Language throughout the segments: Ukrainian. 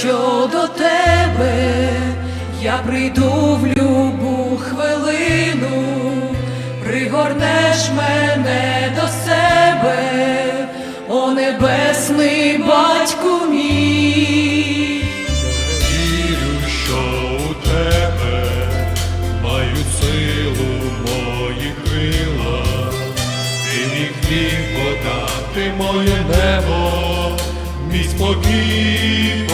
що до тебе я прийду в любу хвилину, пригорнеш мене до себе, о небесний батьку мій. Вірю, що у тебе мають силу мої крила, ти міг подати моє небо, мій спокій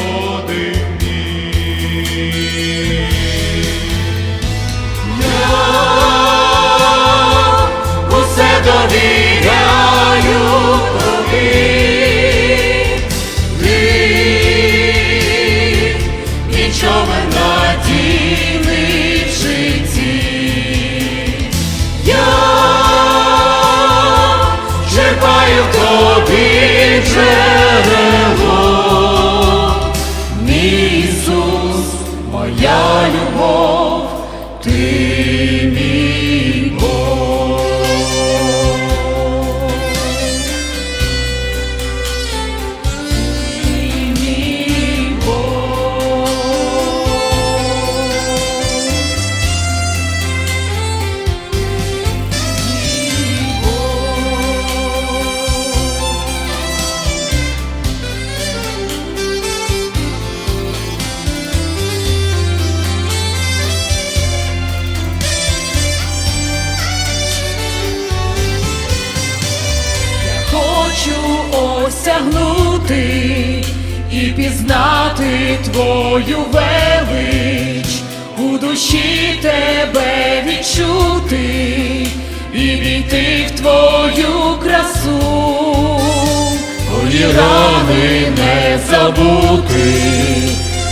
осягнути і пізнати твою велич, у душі тебе відчути і війти в твою красу, твої рани не забути,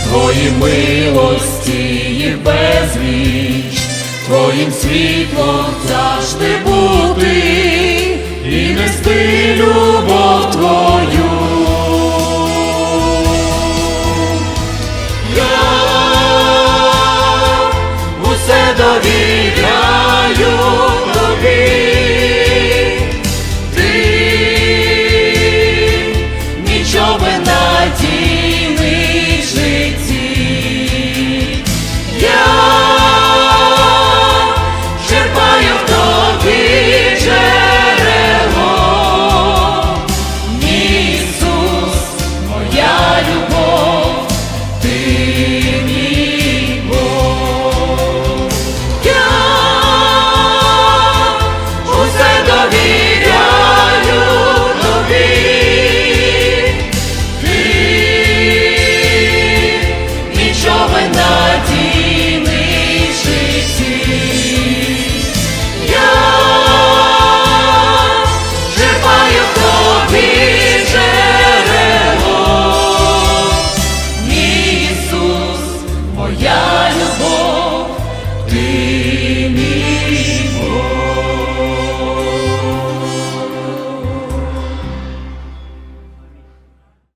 твої милості їх безліч, твоїм світлом завжди бути і нести adorinha.